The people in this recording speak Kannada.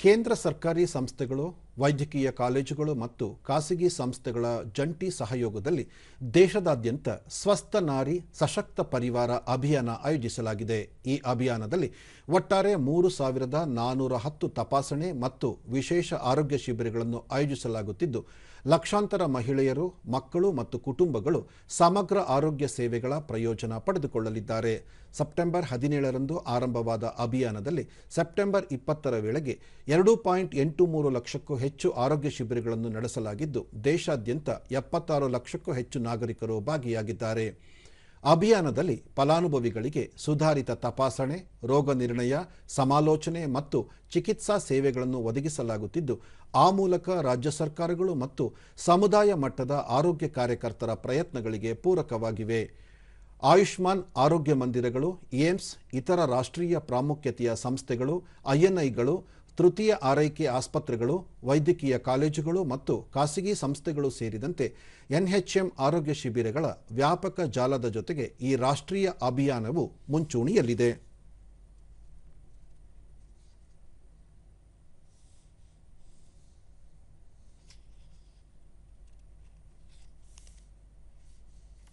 ಕೇಂದ್ರ ಸರ್ಕಾರಿ ಸಂಸ್ಥೆಗಳು ವೈದ್ಯಕೀಯ ಕಾಲೇಜುಗಳು ಮತ್ತು ಖಾಸಗಿ ಸಂಸ್ಥೆಗಳ ಜಂಟಿ ಸಹಯೋಗದಲ್ಲಿ ದೇಶದಾದ್ಯಂತ ಸ್ವಸ್ಥ ನಾರಿ ಸಶಕ್ತ ಪರಿವಾರ ಅಭಿಯಾನ ಆಯೋಜಿಸಲಾಗಿದೆ. ಈ ಅಭಿಯಾನದಲ್ಲಿ ಒಟ್ಟಾರೆ ಮೂರು ಸಾವಿರದ ನಾನ್ನೂರ ಹತ್ತು ತಪಾಸಣೆ ಮತ್ತು ವಿಶೇಷ ಆರೋಗ್ಯ ಶಿಬಿರಗಳನ್ನು ಆಯೋಜಿಸಲಾಗುತ್ತಿದ್ದು, ಲಕ್ಷಾಂತರ ಮಹಿಳೆಯರು, ಮಕ್ಕಳು ಮತ್ತು ಕುಟುಂಬಗಳು ಸಮಗ್ರ ಆರೋಗ್ಯ ಸೇವೆಗಳ ಪ್ರಯೋಜನ ಪಡೆದುಕೊಳ್ಳಲಿದ್ದಾರೆ. ಸೆಪ್ಟೆಂಬರ್ ಹದಿನೇಳರಂದು ಆರಂಭವಾದ ಅಭಿಯಾನದಲ್ಲಿ ಸೆಪ್ಟೆಂಬರ್ ಇಪ್ಪತ್ತರ ವೇಳೆಗೆ ಎರಡು ಪಾಯಿಂಟ್ ಎಂಟು ಮೂರು ಲಕ್ಷಕ್ಕೂ ಹೆಚ್ಚು ಆರೋಗ್ಯ ಶಿಬಿರಗಳನ್ನು ನಡೆಸಲಾಗಿದ್ದು ದೇಶಾದ್ಯಂತ ಎಪ್ಪತ್ತಾರು ಲಕ್ಷಕ್ಕೂ ಹೆಚ್ಚು ನಾಗರಿಕರು ಭಾಗಿಯಾಗಿದ್ದಾರೆ. ಅಭಿಯಾನದಲ್ಲಿ ಫಲಾನುಭವಿಗಳಿಗೆ ಸುಧಾರಿತ ತಪಾಸಣೆ, ರೋಗ ನಿರ್ಣಯ, ಸಮಾಲೋಚನೆ ಮತ್ತು ಚಿಕಿತ್ಸಾ ಸೇವೆಗಳನ್ನು ಒದಗಿಸಲಾಗುತ್ತಿದ್ದು, ಆ ಮೂಲಕ ರಾಜ್ಯ ಸರ್ಕಾರಗಳು ಮತ್ತು ಸಮುದಾಯ ಮಟ್ಟದ ಆರೋಗ್ಯ ಕಾರ್ಯಕರ್ತರ ಪ್ರಯತ್ನಗಳಿಗೆ ಪೂರಕವಾಗಿವೆ. ಆಯುಷ್ಮಾನ್ ಆರೋಗ್ಯ ಮಂದಿರಗಳು, ಏಮ್ಸ್, ಇತರ ರಾಷ್ಟ್ರೀಯ ಪ್ರಾಮುಖ್ಯತೆಯ ಸಂಸ್ಥೆಗಳು, ಐಎನ್ಐಗಳು ತೃತೀಯ ಆರೈಕೆ ಆಸ್ಪತ್ರೆಗಳು, ವೈದ್ಯಕೀಯ ಕಾಲೇಜುಗಳು ಮತ್ತು ಖಾಸಗಿ ಸಂಸ್ಥೆಗಳು ಸೇರಿದಂತೆ ಎನ್ಎಚ್ಎಂ ಆರೋಗ್ಯ ಶಿಬಿರಗಳ ವ್ಯಾಪಕ ಜಾಲದ ಜೊತೆಗೆ ಈ ರಾಷ್ಟ್ರೀಯ ಅಭಿಯಾನವು ಮುಂಚೂಣಿಯಲ್ಲಿದೆ.